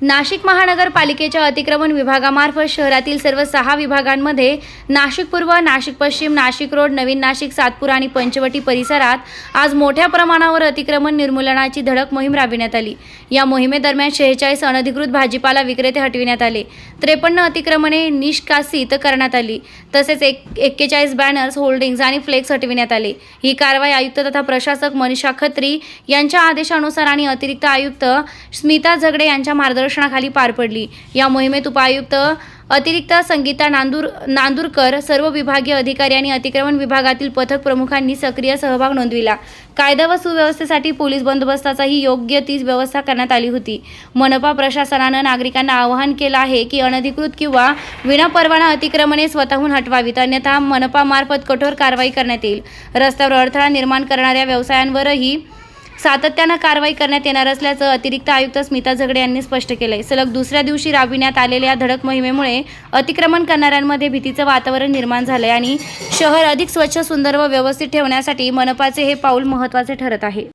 नाशिक महानगरपालिकेच्या अतिक्रमण विभागामार्फत शहरातील सर्व सहा विभागांमध्ये नाशिक पूर्व नाशिक पश्चिम नाशिक रोड नवीन नाशिक सातपूर आणि पंचवटी परिसरात आज मोठ्या प्रमाणावर अतिक्रमण निर्मूलनाची धडक मोहीम राबविण्यात आली. या मोहिमेदरम्यान शेहेचाळीस अनधिकृत भाजीपाला विक्रेते हटविण्यात आले. त्रेपन्न अतिक्रमणे निष्कासित करण्यात आली. तसेच एक एक्केचाळीस बॅनर्स होल्डिंग्ज आणि फ्लेक्स हटविण्यात आले. ही कारवाई आयुक्त तथा प्रशासक मनीषा खत्री यांच्या आदेशानुसार आणि अतिरिक्त आयुक्त स्मिता झगडे यांच्या मार्गदर्शनाखाली पार पडली. या मोहिमेत उपायुक्त अतिरिक्त संगीता नांदूर नांदूरकर सर्व विभागीय अधिकारी आणि अतिक्रमण विभागातील पथक प्रमुखांनी सक्रिय सहभाग नोंदविला. कायदा व सुव्यवस्थेसाठी पोलीस बंदोबस्ताचाही योग्य तीच व्यवस्था करण्यात आली होती. मनपा प्रशासनानं नागरिकांना आवाहन केलं आहे की अनधिकृत किंवा विनापरवाना अतिक्रमणे स्वतःहून हटवावीत अन्यथा मनपामार्फत कठोर कारवाई करण्यात येईल. रस्त्यावर अडथळा निर्माण करणाऱ्या व्यवसायांवरही सातत्यानं कारवाई करण्यात येणार असल्याचं अतिरिक्त आयुक्त स्मिता झगडे यांनी स्पष्ट केलंय. सलग दुसऱ्या दिवशी राबविण्यात आलेल्या धडक मोहिमेमुळे अतिक्रमण करणाऱ्यांमध्ये भीतीचं वातावरण निर्माण झालंय आणि शहर अधिक स्वच्छ सुंदर व व्यवस्थित ठेवण्यासाठी मनपाचे हे पाऊल महत्त्वाचे ठरत आहे.